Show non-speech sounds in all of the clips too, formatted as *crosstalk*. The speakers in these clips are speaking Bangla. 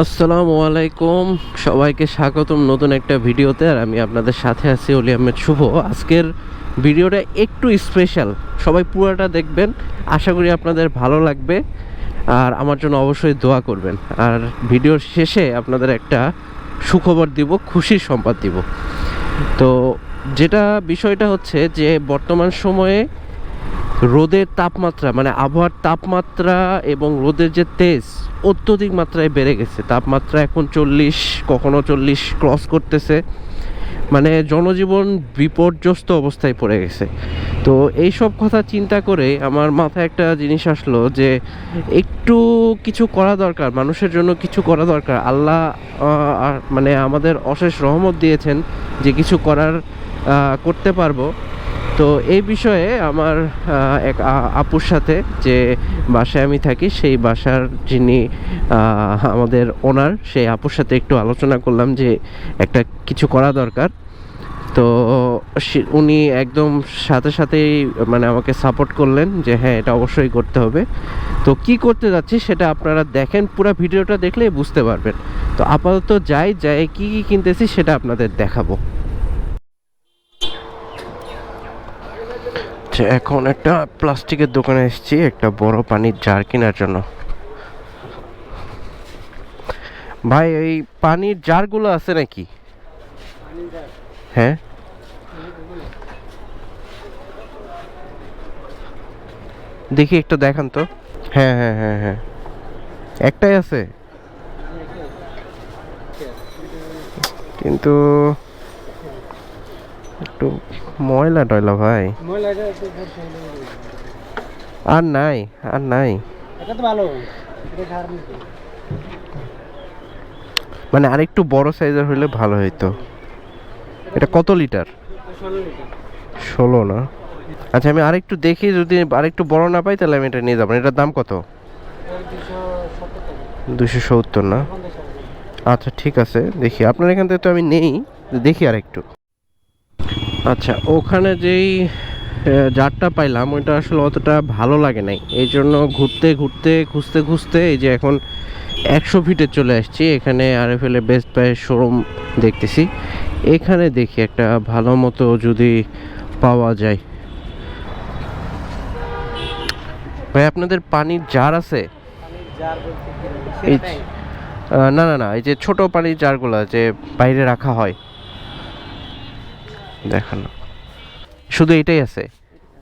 আসসালামু আলাইকুম। সবাইকে স্বাগতম নতুন একটা ভিডিওতে আর আমি আপনাদের সাথে আছি অলি আহমেদ শুভ। আজকের ভিডিওটা একটু স্পেশাল সবাই পুরোটা দেখবেন। আশা করি আপনাদের ভালো লাগবে। আর আমার জন্য অবশ্যই দোয়া করবেন। আর ভিডিওর শেষে আপনাদের একটা সুখবর দিব, খুশির সম্পাদ দিব। তো যেটা বিষয়টা হচ্ছে যে বর্তমান সময়ে রোদের তাপমাত্রা মানে আবহাওয়ার তাপমাত্রা এবং রোদের যে তেজ, অত্যধিক মাত্রায় বেড়ে গেছে। তাপমাত্রা এখন চল্লিশ, কখনো চল্লিশ ক্রস করতেছে। মানে জনজীবন বিপর্যস্ত অবস্থায় পড়ে গেছে। তো এই সব কথা চিন্তা করে আমার মাথায় একটা জিনিস আসলো যে, একটু কিছু করা দরকার, মানুষের জন্য কিছু করা দরকার। আল্লাহ মানে আমাদের অশেষ রহমত দিয়েছেন যে কিছু করার করতে পারব। তো এই বিষয়ে আমার এক আপুর সাথে যে বাসায় আমি থাকি, সেই বাসার যিনি আমাদের ওনার, সেই আপুর সাথে একটু আলোচনা করলাম যে একটা কিছু করা দরকার। তো উনি একদম সাথে সাথেই মানে আমাকে সাপোর্ট করলেন যে হ্যাঁ এটা অবশ্যই করতে হবে। তো কি করতে যাচ্ছি সেটা আপনারা দেখেন, পুরো ভিডিওটা দেখলেই বুঝতে পারবেন। তো আপাতত যাই যাই, কি কি কিনতেছি সেটা আপনাদের দেখাবো। আচ্ছা এখন একটা প্লাস্টিকের দোকানে এসেছি, একটা বড় পানির জার কেনার জন্য। ভাই, এই পানির জারগুলো আছে নাকি? হ্যাঁ? দেখি একটু দেখান তো। হ্যাঁ হ্যাঁ হ্যাঁ হ্যাঁ। একটাই আছে। কিন্তু একটু ময়লা টয়লা ভাই। আর নাই আর নাই। মানে আরেকটু বড় সাইজের হলে ভালো হইতো। এটা কত লিটার? ষোলো না? আচ্ছা আমি আরেকটু দেখি যদি আরেকটু বড় না পাই তাহলে আমি এটা নিয়ে যাব। এটার দাম কত? দুশো সত্তর না? আচ্ছা ঠিক আছে দেখি। আপনার এখান থেকে তো আমি নেই দেখি আর একটু আচ্ছা ওখানে যেই জারটা পাইলাম, ওইটা আসলে অতটা ভালো লাগে নাই। এই জন্য ঘুরতে ঘুরতে, খুঁজতে খুঁজতে এই যে এখন একশো ফিটে চলে আসছি। এখানে আরএফএল এর বেস্ট বাই শোরুম দেখতেছি। এখানে দেখি একটা ভালো মতো যদি পাওয়া যায়। ভাই, আপনাদের পানির জার আছে? না না না, এই যে ছোট পানির জারগুলো যে বাইরে রাখা হয়। দেখান। শুধু এটাই আছে?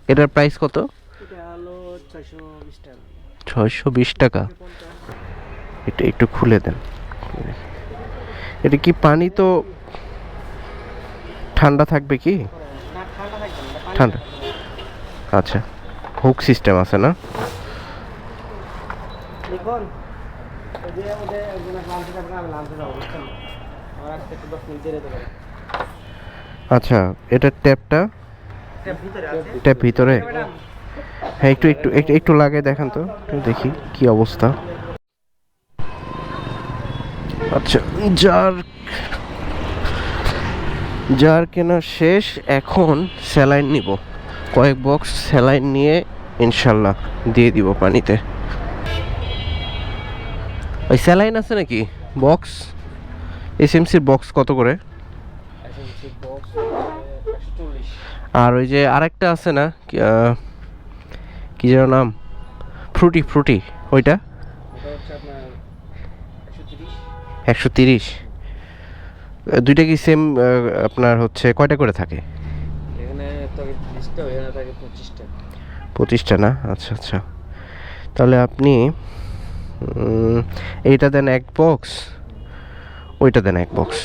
এটার প্রাইস কত? ছয়শো বিশ টাকা। এটা একটু খুলে দেন। এটা কি পানি তো ঠান্ডা থাকবে কি? ঠান্ডা। আচ্ছা হুক সিস্টেম আছে না? দেখুন আচ্ছা এটার ট্যাপটা? এটা ভিতরে আছে। ট্যাপ ভিতরে? হ্যাঁ একটু একটু একটু একটু লাগে দেখান তো একটু দেখি কি অবস্থা। আচ্ছা যার যার কেনা শেষ এখন স্যালাইন নিব। কয়েক বক্স স্যালাইন নিয়ে ইনশাল্লাহ দিয়ে দিব পানিতে। ওই স্যালাইন আছে নাকি? বক্স? এসএমসির বক্স কত করে বক্স একশো চল্লিশ আর ওই যে আরেকটা আছে না কি, যেন নাম? ফ্রুটি ফ্রুটি ওইটা? একশো তিরিশ। দুইটা কি সেম আপনার হচ্ছে কয়টা করে থাকে? পঁচিশটা। না? আচ্ছা আচ্ছা। তাহলে আপনি এইটা দেন এক বক্স ওইটা দেন এক বক্স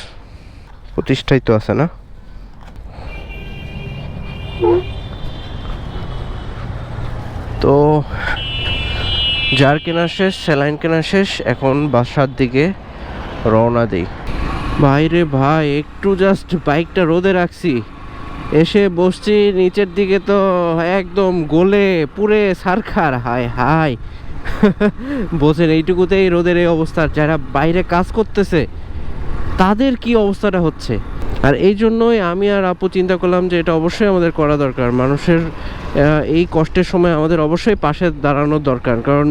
পঁচিশটাই তো আছে না? তো যার কেনা শেষ, স্যালাইন কেনা শেষ, এখন বাসার দিকে রওনা দিই। বাইরে ভাই, একটু জাস্ট বাইকটা রোদে রাখছি। এসে বসছি, নিচের দিকে তো একদম গোলে পুরে সারখার, হায় হায়। *laughs* বোঝেন এইটুকুতেই রোদের এই অবস্থা, যারা বাইরে কাজ করতেছে, তাদের কি অবস্থাটা হচ্ছে? আর এই জন্যই আমি আর আপু চিন্তা করলাম যে এটা অবশ্যই আমাদের করা দরকার। মানুষের এই কষ্টের সময় আমাদের অবশ্যই পাশে দাঁড়ানোর দরকার। কারণ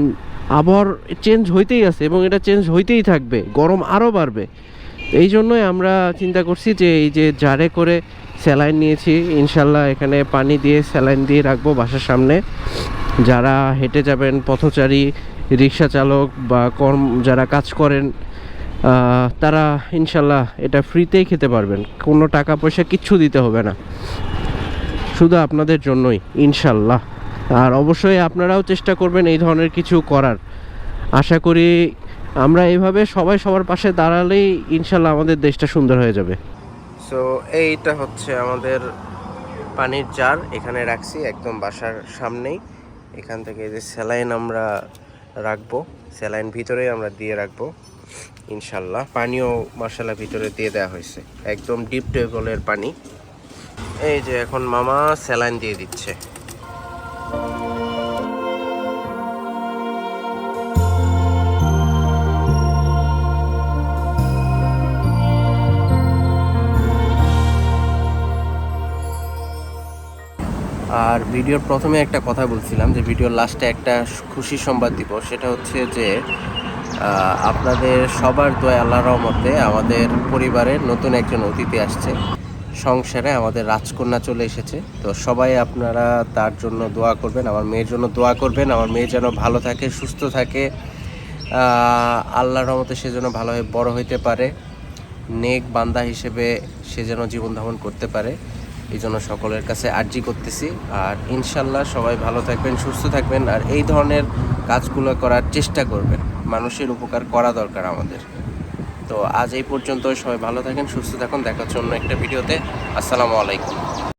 আবহাওয়ার চেঞ্জ হইতেই আছে এবং এটা চেঞ্জ হইতেই থাকবে। গরম আরও বাড়বে। এই জন্যই আমরা চিন্তা করছি যে এই যে জারে করে স্যালাইন নিয়েছি, ইনশাল্লাহ এখানে পানি দিয়ে স্যালাইন দিয়ে রাখব বাসার সামনে। যারা হেঁটে যাবেন, পথচারী, রিক্সা চালক বা কর্ম, যারা কাজ করেন তারা ইনশাল্লাহ এটা ফ্রিতেই খেতে পারবেন। কোনো টাকা পয়সা কিচ্ছু দিতে হবে না। শুধু আপনাদের জন্যই, ইনশাল্লাহ। আর অবশ্যই আপনারাও চেষ্টা করবেন এই ধরনের কিছু করার। আশা করি আমরা এইভাবে সবাই সবার পাশে দাঁড়ালেই ইনশাল্লাহ আমাদের দেশটা সুন্দর হয়ে যাবে। সো এইটা হচ্ছে আমাদের পানির জার। এখানে রাখছি, একদম বাসার সামনেই। এখান থেকে যে স্যালাইন আমরা রাখব। স্যালাইন ভিতরেই আমরা দিয়ে রাখব। ইনশাল্লাহ। পানিও মশলা ভিতরে দিয়ে দেওয়া হয়েছে। একদম ডিপ টেবলের পানি। এই যে এখন মামা স্যালাইন দিয়ে দিচ্ছে। আর ভিডিওর প্রথমে একটা কথা বলছিলাম যে, ভিডিওর লাস্টে একটা খুশি সংবাদ দিব। সেটা হচ্ছে যে আপনাদের সবার দোয়া আল্লাহ রহমতে আমাদের পরিবারের নতুন একজন অতিথি আসছে। সংসারে আমাদের রাজকন্যা চলে এসেছে। তো সবাই আপনারা তার জন্য দোয়া করবেন, আমার মেয়ের জন্য দোয়া করবেন, আমার মেয়ে যেন ভালো থাকে, সুস্থ থাকে। আল্লাহর রহমতে সে যেন ভালোভাবে বড় হইতে পারে, নেক বান্দা হিসেবে সে যেন জীবন ধারণ করতে পারে। এই জন্য সকলের কাছে আর্জি করতেছি। আর ইনশাল্লাহ সবাই ভালো থাকবেন, সুস্থ থাকবেন, আর এই ধরনের কাজগুলো করার চেষ্টা করবেন। মানুষের উপকার করা দরকার আমাদের। তো আজ এই পর্যন্ত সবাই ভালো থাকেন, সুস্থ থাকুন দেখার জন্য একটা ভিডিওতে। আসসালামু আলাইকুম।